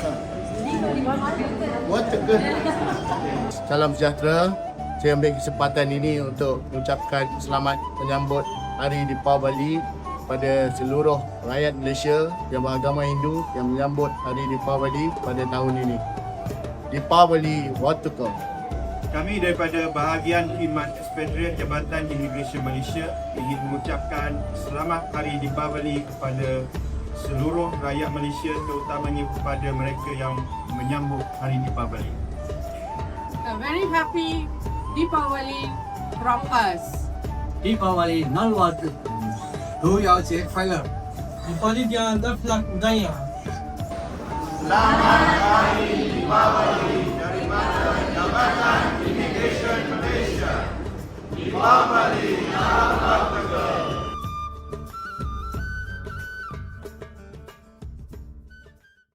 Tak? What the Salam sejahtera. Saya ambil kesempatan ini untuk mengucapkan selamat menyambut Hari Deepavali pada seluruh rakyat Malaysia yang beragama Hindu yang menyambut Hari Deepavali pada tahun ini. Deepavali Watukum. Kami daripada bahagian khidmat ekspatriat Jabatan Immigration Malaysia ingin mengucapkan selamat hari Deepavali kepada seluruh rakyat Malaysia terutamanya kepada mereka yang menyambut hari Deepavali. A very happy Deepavali from us. Deepavali Nalwat. Do you all check fire? Deepavali dia adalah flak daya. Selamat hari. Deepavali